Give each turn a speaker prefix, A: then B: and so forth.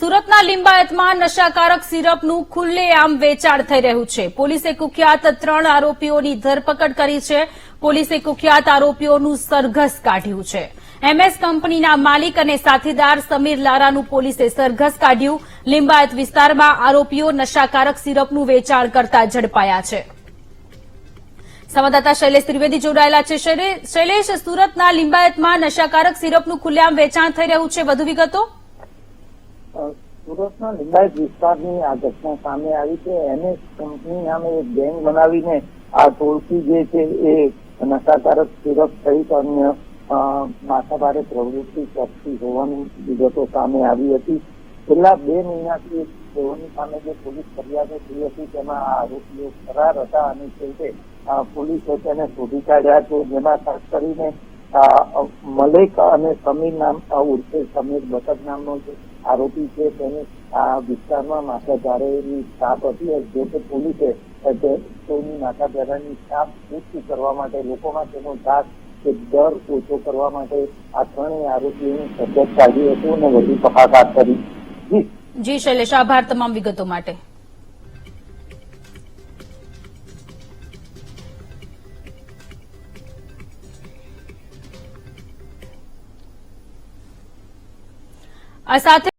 A: સુરતના લિંબાયતમાં નશાકારક સિરપનું ખુલ્લેઆમ વેચાણ થઈ રહ્યું છે. પોલીસે કુખ્યાત ત્રણ આરોપીઓની ધરપકડ કરી છે. પોલીસે કુખ્યાત આરોપીઓનું સરઘસ કાઢ્યું છે. એમએસ કંપનીના માલિક અને સાથીદાર સમીર લારાનું પોલીસે સરઘસ કાઢ્યું. લિંબાયત વિસ્તારમાં આરોપીઓ નશાકારક સિરપનું વેચાણ કરતા ઝડપાયા છે. સંવાદદાતા શૈલેષ ત્રિવેદી જોડાયેલા છે. શૈલેષ, સુરતના લિંબાયતમાં નશાકારક સિરપનું ખુલ્લેઆમ વેચાણ થઈ રહ્યું છે. વધુ વિગતો?
B: સુરતના લિંબાયત વિસ્તારની આ ઘટના સામે આવી છે. એને કંપની નામે એક ગેંગ બનાવીને આ ટોળકી જે છે એ નશાકારક સિરપ સહિત અન્ય માથાભારે પ્રવૃત્તિ કરતી હોવાની વિગતો સામે આવી હતી. છેલ્લા બે મહિનાથી તેઓની સામે જે પોલીસ ફરિયાદો થઈ હતી, તેમાં આરોપીઓ ફરાર હતા અને છેવટે પોલીસે તેને શોધી કાઢ્યા છે. જેમાં ખાસ કરીને મલેક અને સમીર નામ ઉર્ફે સમીર બતક નામનો જે આરોપી છે, તેને આ વિસ્તારમાં માથાધારેની છાપ હતી જે તે પોલીસે તેની માથાધારાની છાપ ઓછી કરવા માટે, લોકોમાં તેનો ધાક કે દર ઓછો કરવા માટે આ ત્રણેય આરોપીઓની સજ્જત કાઢી હતી અને વધુ તપાસ હાથ કરી જી,
A: શૈલેષ, આભાર તમામ વિગતો માટે. સાથે